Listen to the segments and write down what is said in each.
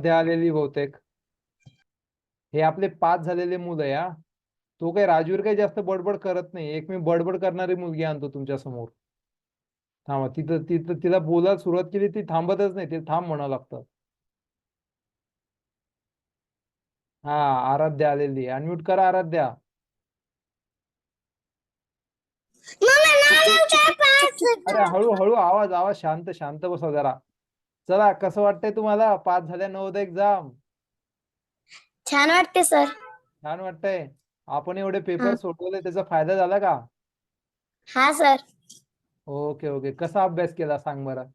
आराध्या आलेली बहुतेक. हे आपले पाच झालेले मुलं हा तो काही राजवीर काही जास्त बडबड करत नाही. एक मी बडबड करणारी मुलगी आणतो तुमच्यासमोर. थांबा तिथं तिथं तिला बोलायला सुरुवात केली ती थांबतच नाही. ते थांब म्हणावं लागतं. हा आराध्या आलेली. अनम्यूट करा आराध्या. अरे हळू हळू आवाज आवाज शांत शांत बसा जरा. चला कसं वाटतंय तुम्हाला? पाच झाल्या नवोदय एक्झाम छान वाटते सर छान वाटतंय. आपण एवढे पेपर. सोडवले त्याचा फायदा झाला का? हा सर ओके ओके. कसा अभ्यास केला सांग बरं?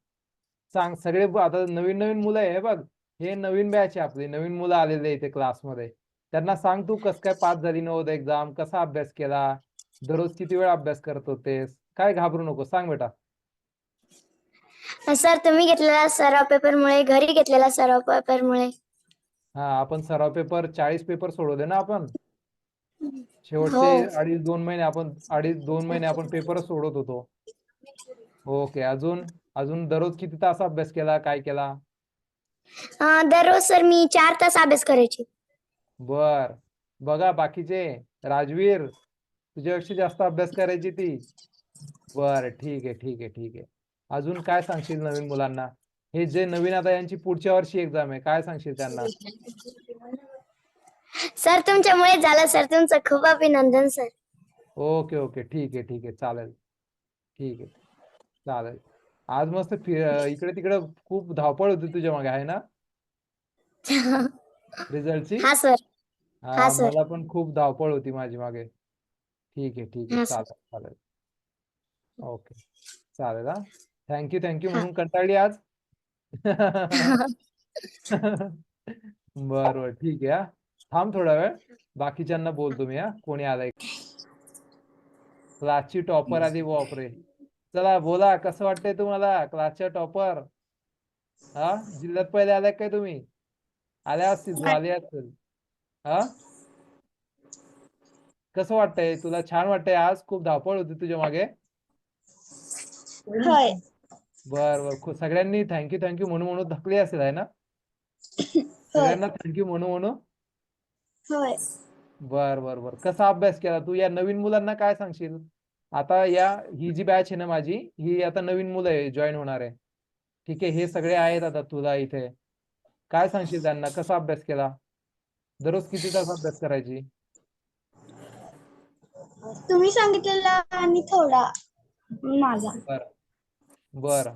सांग सगळे आता नवीन नवीन मुलं आहे बघ. हे नवीन बॅच आहे आपली. नवीन मुलं आलेले इथे क्लासमध्ये त्यांना सांग तू कस काय पास झाली नव्हतं एक्झाम कसा अभ्यास केला? दररोज किती वेळ अभ्यास करत होतेस? काय घाबरू नको. सांग बेटा. सर तुम्ही घेतलेला सराव पेपरमुळे घरी घेतलेला सराव पेपरमुळे. हा आपण सराव पेपर चाळीस पेपर सोडवले ना आपण? हो. शेवटचे अडीच दोन महिने आपण अडीच दोन महिने आपण पेपरच सोडवत होतो. ओके अजून अजून दररोज किती तास अभ्यास केला काय केला? दररोज सर मी चार तास अभ्यास करायचे. बर बघा बाकीचे राजवीर तुझ्यापेक्षा जास्त अभ्यास करायची ती. बर ठीक आहे ठीक आहे ठीक आहे. अजून काय सांगशील नवीन मुलांना? हे जे नवीन आता यांची पुढच्या वर्षी एक्झाम आहे काय सांगशील त्यांना? सर तुमच्यामुळे झालं सर. तुमचं खूप अभिनंदन सर. Okay okay. ठीक आहे ठीक आहे. चालेल. ठीक आहे. चालेल. आज मस्त फि इकडे तिकडे खूप धावपळ होती तुझ्या मागे आहे ना? रिझल्टची? हा सर. हा हा, सर. मला पण खूप धावपळ होती माझी मागे. ठीक आहे ठीक आहे. हा. चालेल चालेल. ओके. चालेल हा. Thank you thank you. म्हणून कंटाळली आज. बर बर ठीक आहे हा. थांब थोडा वेळ. बाकीच्यांना बोलतो मी हा. कोणी आलाय? क्लासची टॉपर आली बापरे. चला बोला कसं वाटतंय तुम्हाला? क्लासच्या टॉपर? हा? जिल्ह्यात पहिले आलाय काय तुम्ही? आल्या असतील झाले असतील. हा? कसं वाटतंय? तुला छान वाटतंय आज? खूप धावपळ होती तुझ्या मागे. होय. बर बर. खू- सगळ्यांनी थँक्यू थँक्यू म्हणून म्हणून थकली असेल आहे ना? सगळ्यांना थँक्यू म्हणू म्हणू होय. बर बर बर. कसा अभ्यास केला तू? या नवीन मुलांना काय सांगशील? आता या ही जी बॅच आहे ना माझी ही आता नवीन मुलं आहे जॉईन होणार आहे. ठीक आहे हे सगळे आहेत आता तुला इथे. काय सांगशील त्यांना? कसा अभ्यास केला? दररोज किती तास अभ्यास करायची? तुम्ही सांगितलेला आणि थोडा माझा. बर. बर.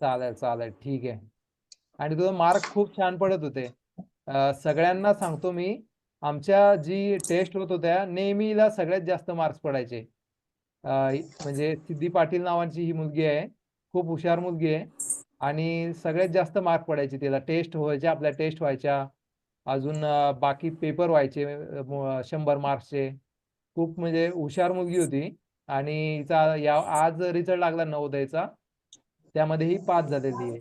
चालेल चालेल. ठीक आहे. आणि तुझं मार्क खूप छान पडत होते. सगळ्यांना सांगतो मी आमच्या जी टेस्ट होत होत्या नेहमीला सगळ्यात जास्त मार्क्स पडायचे. म्हणजे सिद्धी पाटील नावाची ही मुलगी आहे. खूप हुशार मुलगी आहे. आणि सगळ्यात जास्त मार्क पडायचे तिला. टेस्ट व्हायच्या आपल्या टेस्ट व्हायच्या. अजून बाकी पेपर व्हायचे शंभर मार्क्सचे खूप म्हणजे हुशार मुलगी होती. आणि हिचा या आज रिझल्ट लागला नवोदयचा त्यामध्ये ही पास झालेली आहे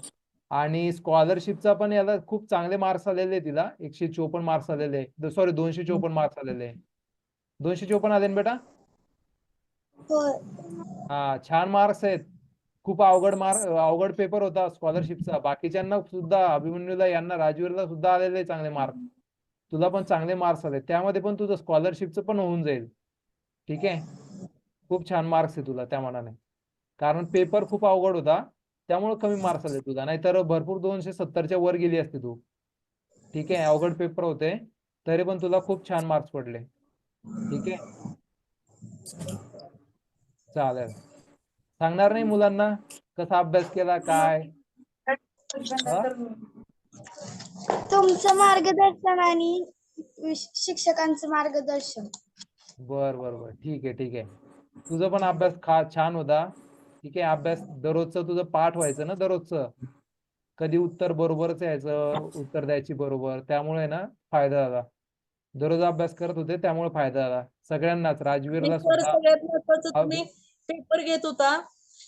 आणि स्कॉलरशिपचा पण याला खूप चांगले मार्क्स आलेले आहे तिला. एकशे चोपन्न मार्क्स आलेले सॉरी दोनशे चोपन्न मार्क्स आलेले आहे दोनशे चोपन्न आले ना बेटा? हा छान मार्क्स आहेत. खूप अवघड मार्क अवघड पेपर होता स्कॉलरशिपचा बाकीच्यांना सुद्धा अभिमन्यूला यांना राजवीरला सुद्धा आलेले चांगले मार्क तुला पण चांगले मार्क्स आले त्यामध्ये पण तुझं स्कॉलरशिपचं पण होऊन जाईल. ठीक आहे? खूप छान मार्क्स आहे तुला त्या मानाने. कारण पेपर खूप अवघड होता त्यामुळे कमी मार्क्स आले तुला. नाहीतर भरपूर दोनशे सत्तरच्या वर गेली असती तू. ठीक आहे अवघड पेपर होते तरी पण तुला खूप छान मार्क्स पडले. ठीक आहे? चालेल. सांगणार नाही मुलांना कसा अभ्यास केला काय? तुमचं मार्गदर्शन आणि शिक्षकांचं मार्गदर्शन. बर बर बर. ठीक आहे ठीक आहे. तुझा पण अभ्यास खा छान होता. ठीक आहे अभ्यास दररोजचं तुझं पाठ व्हायचं ना दररोजचं. कधी उत्तर बरोबरच यायचं उत्तर द्यायची बरोबर. त्यामुळे ना फायदा झाला. दररोज अभ्यास करत होते त्यामुळे फायदा झाला. सगळ्यांनाच राजवीरला सगळ्यात महत्वाचं तुम्ही पेपर घेत होता.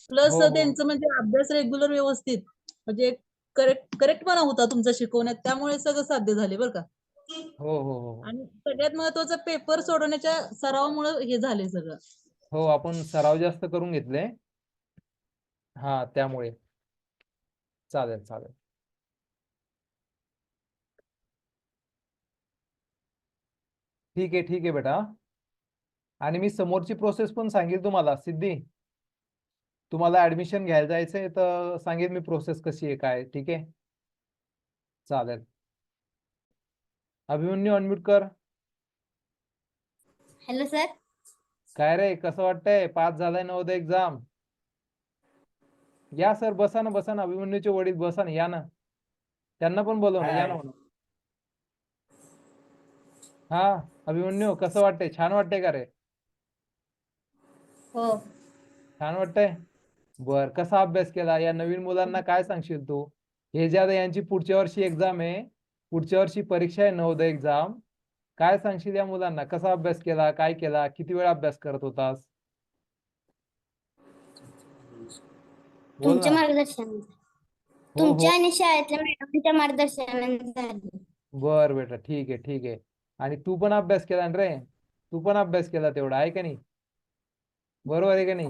प्लस हो, हो. त्यांचं म्हणजे अभ्यास रेग्युलर व्यवस्थित. म्हणजे करेक्ट करेक्टपणा होता तुमचा शिकवण्यात. त्यामुळे सगळं साध्य झाले बरं का. हो हो हो आणि सगळ्यात महत्वाचं पेपर सोडवण्याच्या सरावामुळे हे झाले सगळं. हो आपण सराव जास्त करून घेतले. हा त्यामुळे. चालेल चालेल. ठीक आहे ठीक आहे बेटा. आणि मी समोरची प्रोसेस पण सांगेल तुम्हाला सिद्धी. तुम्हाला ऍडमिशन घ्यायला जायचंय तर सांगेल मी प्रोसेस कशी आहे काय ठीक आहे? चालेल. अभिमन्यू अनम्यूट कर. हॅलो सर काय रे कसं वाटतंय? पास झालाय नवोदय एक्झाम या सर बसा ना बसा ना. अभिमन्यूचे वडील बसा ना या ना. त्यांना पण बोलव ना या ना म्हणून. हा अभिमन्यू कसं वाटतंय? छान वाटतंय का रे? हो. छान वाटतंय? बर कसा अभ्यास केला? या नवीन मुलांना काय सांगशील तू? हे जे आता यांची पुढच्या वर्षी एक्झाम आहे पुढच्या वर्षी परीक्षा आहे नवोदय एक्झाम काय सांगशील या मुलांना? कसा अभ्यास केला? काय केला? किती वेळ अभ्यास करत होतास? तुमच्या. मार्गदर्शन हो, तुमच्या हो. आणि शाळेतल्या मॅडमच्या मार्गदर्शनाने झाली. बर बेटा ठीक आहे ठीक आहे. आणि तू पण अभ्यास केला रे? तू पण अभ्यास केला तेवढा आहे का नाही? बरोबर आहे का नाही?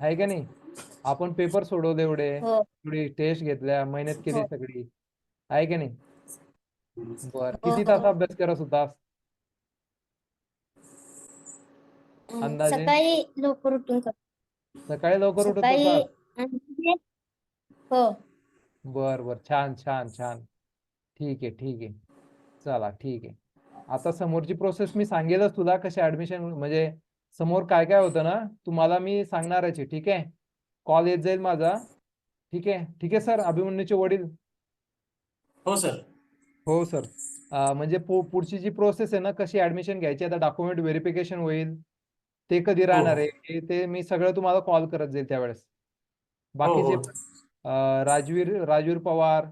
आहे का नाही? आपण पेपर सोडवले एवढे. हो. थोडी टेस्ट घेतल्या मेहनत केली. सगळी. आहे का नाही? बर. किती तास. अभ्यास करत होतास अं, अंदाजे? सकाळी लवकर उठून कर सकाळी लवकर उठत सकाळी होतास आणि- हो. बर बर. छान छान छान. ठीक आहे ठीक आहे. चला ठीक आहे. आता समोरची प्रोसेस मी सांगेलच तुला कशी ऍडमिशन म्हणजे समोर काय काय होतं ना तुम्हाला मी सांगणारच आहे ठीक आहे? कॉल येत जाईल माझा. ठीक आहे? ठीक आहे सर अभिमन्यूचे वडील? हो सर हो सर. म्हणजे पुढची जी प्रोसेस आहे ना कशी ऍडमिशन घ्यायची आता डॉक्युमेंट व्हेरिफिकेशन होईल ते कधी राहणार आहे हे- ते मी सगळं तुम्हाला कॉल करत जाईल त्यावेळेस. बाकीचे हो. अं, राजवीर राजवीर पवार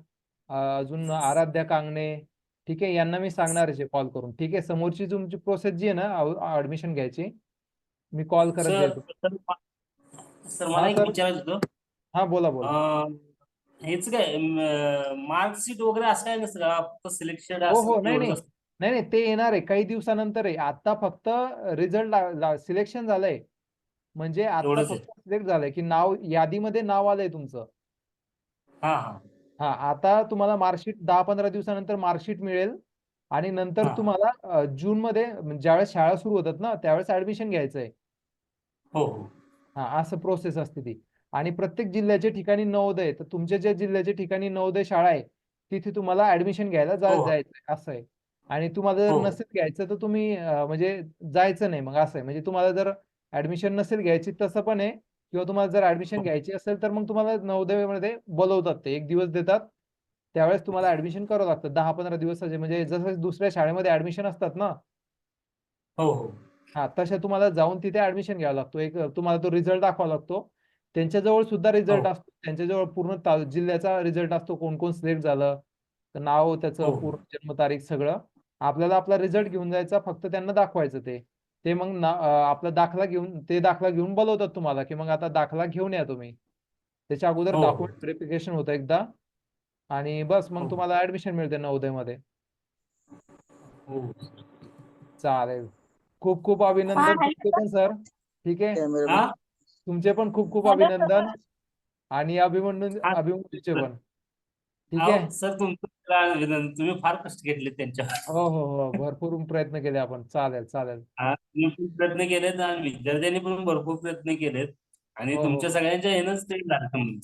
अजून आराध्या कांगणे ठीक आहे यांना मी सांगणारच आहे कॉल करून ठीक आहे. समोरची तुमची प्रोसेस जी आहे ना ऍडमिशन घ्यायची मी कॉल करत जाईल सर, सर हा, मला एक. विचारायचं होतं. हा बोला बोला. अं, हेच काय मार्कशीट वगैरे असं काय नसतं का? फक्त सिलेक्शन हो हो नाही नाही. नाही नाही ते येणार आहे. काही दिवसानंतर आहे. आता फक्त रिझल्ट सिलेक्शन झालंय. म्हणजे आता एवढंच आहे. फक्त सिलेक्ट झालंय की नाव यादीमध्ये नाव आलंय तुमचं. हा हा. हा आता तुम्हाला मार्कशीट दहा पंधरा दिवसानंतर मार्कशीट मिळेल. आणि नंतर हा. तुम्हाला अ, जून मध्ये म्हणजे ज्यावेळेस शाळा सुरू होतात ना त्यावेळेस ऍडमिशन घ्यायचंय. हो हो. हा असं प्रोसेस असते ती. आणि प्रत्येक जिल्ह्याच्या ठिकाणी नवोदय. तर तुमच्या ज्या जिल्ह्याच्या ठिकाणी नवोदय शाळा आहे तिथे तुम्हाला ऍडमिशन घ्यायला जा हो. जायचं असं आहे. आणि तुम्हाला जर हो. नसेल घ्यायचं तर तुम्ही म्हणजे जायचं नाही मग असं आहे. म्हणजे तुम्हाला जर ऍडमिशन नसेल घ्यायची तसं पण आहे. किंवा तुम्हाला जर ऍडमिशन हो. घ्यायची असेल तर मग तुम्हाला नवोदयमध्ये बोलवतात ते. एक दिवस देतात. त्यावेळेस तुम्हाला ऍडमिशन करावं लागतं. दहा पंधरा दिवसाचे म्हणजे जसं दुसऱ्या शाळेमध्ये ऍडमिशन असतात ना? हो हो. हा तशा तुम्हाला जाऊन तिथे ऍडमिशन घ्यावा लागतो. एक तुम्हाला तो रिझल्ट दाखवावा लागतो. त्यांच्याजवळ सुद्धा रिझल्ट हो. असतो. त्यांच्याजवळ पूर्ण जिल्ह्याचा रिझल्ट असतो. कोण कोण सिलेक्ट झालं तर नाव त्याचं हो. पूर्ण जन्मतारीख सगळं. आपल्याला आपला रिझल्ट घेऊन जायचा फक्त त्यांना दाखवायचं ते. ते मग आपला दाखला घेऊन ते दाखला घेऊन बोलवतात तुम्हाला की मग आता दाखला घेऊन या तुम्ही. त्याच्या अगोदर हो. डॉक्युमेंट व्हेरिफिकेशन होतं एकदा. आणि बस मग हो. तुम्हाला ऍडमिशन मिळते नवोदयमध्ये हो. चालेल. खूप खूप अभिनंदन सर ठीक आहे? हा? तुमचे पण खूप खूप अभिनंदन आणि अभिमन्यू. अभिमन्यूचे पण. ठीक आहे? सर तुमचं अभिनंदन. तुम्ही फार कष्ट घेतले त्यांच्या. हो हो हो. भरपूर प्रयत्न केले आपण. चालेल चालेल. प्रयत्न केलेत आणि विद्यार्थ्यांनी पण भरपूर प्रयत्न केलेत. आणि हो, हो. तुमच्या सगळ्यांच्या ह्यानंच ते झालं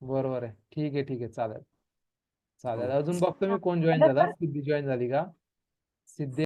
बरोबर आहे. ठीक आहे ठीक आहे. चालेल. चालेल. हो. अजून बघतो मी कोण जॉईन झाला. सिद्धी जॉईन झाली का? सिद्धी